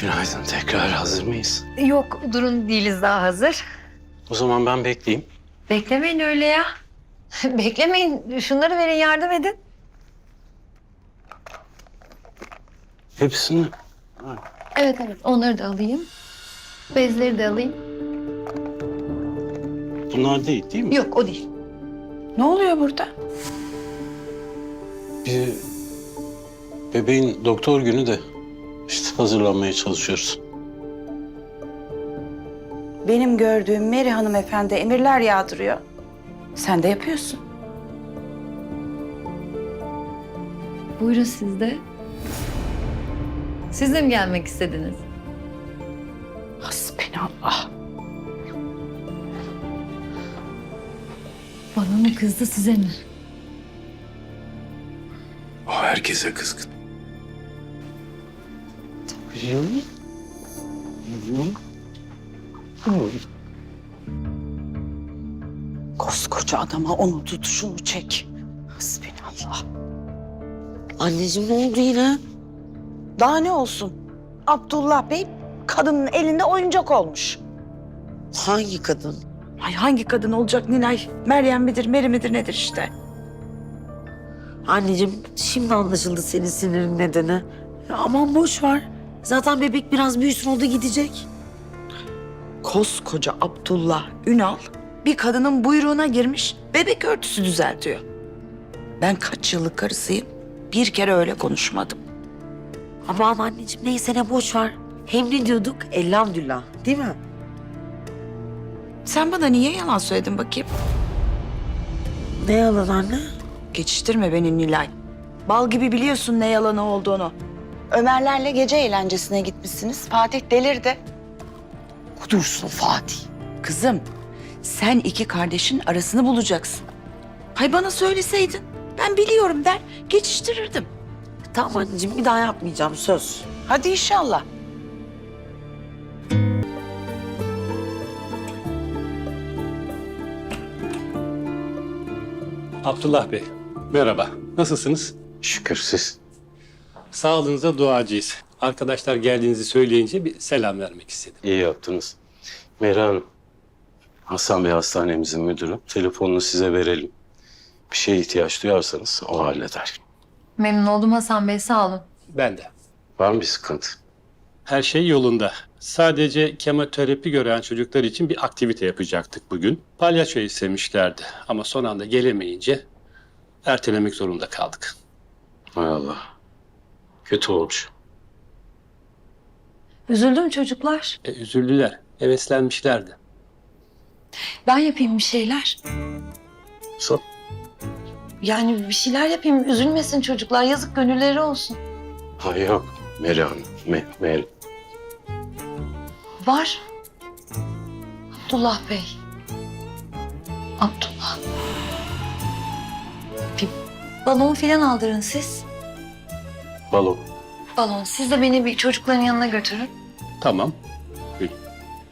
Günaydın tekrar hazır mıyız? Yok durun değiliz daha hazır. O zaman ben bekleyeyim. Beklemeyin öyle ya. Beklemeyin. Şunları verin yardım edin. Hepsini Evet evet onları da alayım. Bezleri de alayım. bunlar değil değil mi? Yok o değil. Ne oluyor burada? Bir bebeğin doktor günü de işte hazırlanmaya çalışıyoruz. Benim gördüğüm Mary hanımefendi emirler yağdırıyor. Sen de yapıyorsun. Buyurun siz de. Siz de mi gelmek istediniz? Hasbinallah. Bana mı kızdı size mi? O herkese kızgın. Tabii Koskoca adama onu tut şunu çek. Hasbinallah. Anneciğim ne oldu yine? Daha ne olsun? Abdullah Bey kadının elinde oyuncak olmuş. Hangi kadın? Ay hangi kadın olacak Nilay? Meryem midir, Meri midir nedir işte? Anneciğim şimdi anlaşıldı senin sinirin nedeni. Ya aman boş ver. Zaten bebek biraz büyüsün o da gidecek. Koskoca Abdullah Ünal bir kadının buyruğuna girmiş bebek örtüsü düzeltiyor. Ben kaç yıllık karısıyım bir kere öyle konuşmadım. Aman anneciğim neyse ne boş ver. Hem ne diyorduk? Elhamdülillah değil mi? Sen bana niye yalan söyledin bakayım? Ne yalan anne? Geçiştirme beni Nilay. Bal gibi biliyorsun ne yalanı olduğunu. Ömerlerle gece eğlencesine gitmişsiniz. Fatih delirdi. Kudursun Fatih. Kızım, sen iki kardeşin arasını bulacaksın. Hay bana söyleseydin. Ben biliyorum der, geçiştirirdim. Tamam anneciğim bir daha yapmayacağım söz. Hadi inşallah. Abdullah Bey, merhaba. Nasılsınız? Şükür siz. Sağlığınıza duacıyız. Arkadaşlar geldiğinizi söyleyince bir selam vermek istedim. İyi yaptınız. Meri Hanım, Hasan Bey hastanemizin müdürü. Telefonunu size verelim. Bir şeye ihtiyaç duyarsanız o halleder. Memnun oldum Hasan Bey sağ olun. Ben de. Var mı bir sıkıntı? Her şey yolunda. Sadece kemoterapi gören çocuklar için bir aktivite yapacaktık bugün. Palyaço istemişlerdi ama son anda gelemeyince ertelemek zorunda kaldık. Hay Allah. Kötü olmuş. Üzüldüm çocuklar. E, üzüldüler, heveslenmişlerdi. Ben yapayım bir şeyler. Son. Yani bir şeyler yapayım. Üzülmesin çocuklar. Yazık gönülleri olsun. Ha yok. Meri Hanım. Me Meri. Var. Abdullah Bey. Abdullah. Bir balon filan aldırın siz. Balon. Balon. Siz de beni bir çocukların yanına götürün. Tamam.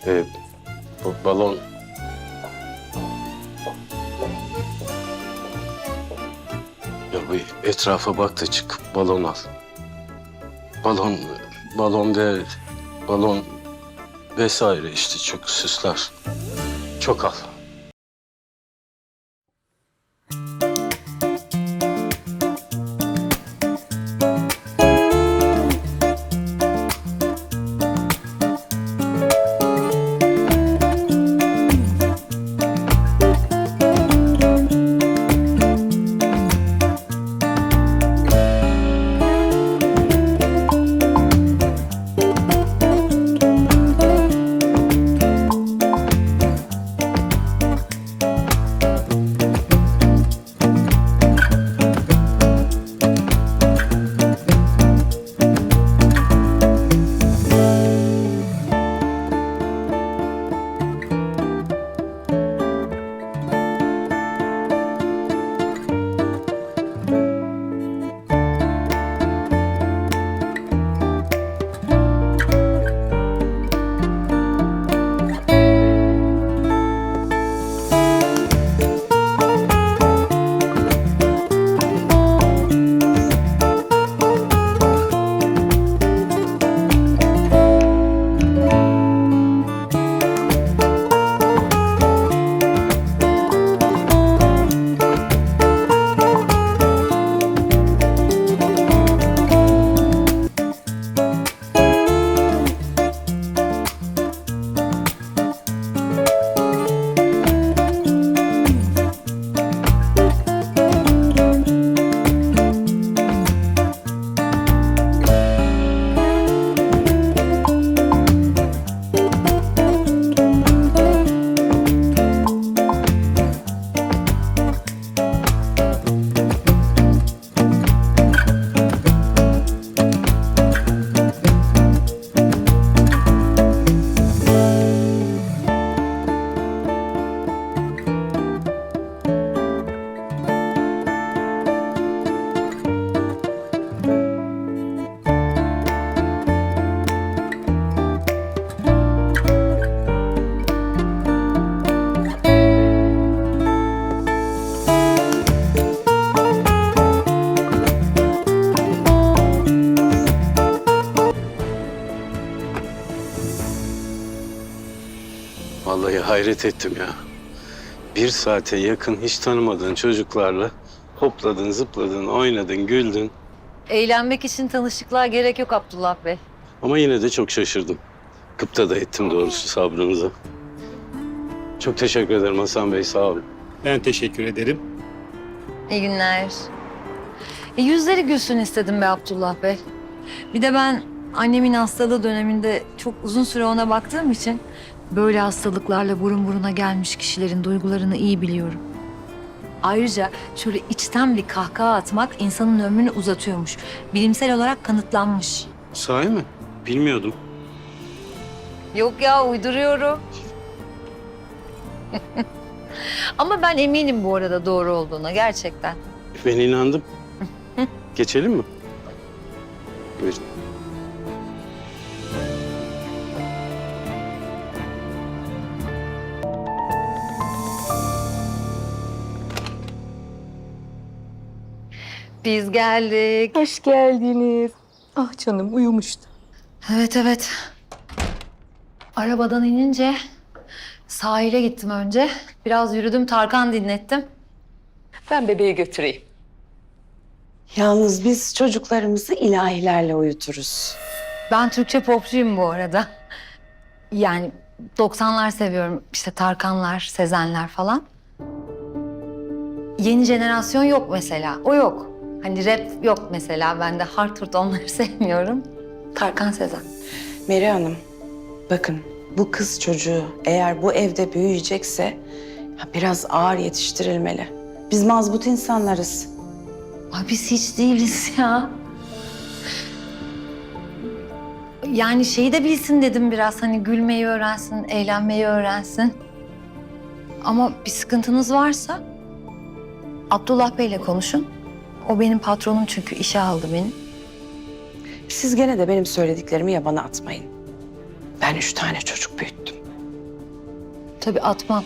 Ee, bu balon... Ya bir etrafa bak da çık balon al. Balon, balon de, balon vesaire işte çok süsler. Çok al. Hayret ettim ya. Bir saate yakın hiç tanımadığın çocuklarla hopladın, zıpladın, oynadın, güldün. Eğlenmek için tanışıklığa gerek yok Abdullah Bey. Ama yine de çok şaşırdım. Gıpta da ettim doğrusu sabrınıza. Çok teşekkür ederim Hasan Bey, sağ olun. Ben teşekkür ederim. İyi günler. E, yüzleri gülsün istedim be Abdullah Bey. Bir de ben annemin hastalığı döneminde çok uzun süre ona baktığım için böyle hastalıklarla burun buruna gelmiş kişilerin duygularını iyi biliyorum. Ayrıca şöyle içten bir kahkaha atmak insanın ömrünü uzatıyormuş. Bilimsel olarak kanıtlanmış. Sahi mi? Bilmiyordum. Yok ya uyduruyorum. Ama ben eminim bu arada doğru olduğuna gerçekten. Ben inandım. Geçelim mi? Buyurun. Biz geldik. Hoş geldiniz. Ah canım uyumuştu. Evet evet. Arabadan inince sahile gittim önce. Biraz yürüdüm Tarkan dinlettim. Ben bebeği götüreyim. Yalnız biz çocuklarımızı ilahilerle uyuturuz. Ben Türkçe popçuyum bu arada. Yani 90'lar seviyorum. İşte Tarkanlar, Sezenler falan. Yeni jenerasyon yok mesela. O yok. Hani rap yok mesela. Ben de hard hurt onları sevmiyorum. Tarkan Sezen. Meri Hanım, bakın bu kız çocuğu eğer bu evde büyüyecekse ya biraz ağır yetiştirilmeli. Biz mazbut insanlarız. Ay biz hiç değiliz ya. Yani şeyi de bilsin dedim biraz hani gülmeyi öğrensin, eğlenmeyi öğrensin. Ama bir sıkıntınız varsa Abdullah Bey'le konuşun. O benim patronum çünkü işe aldı beni. Siz gene de benim söylediklerimi yabana atmayın. Ben üç tane çocuk büyüttüm. Tabii atmam.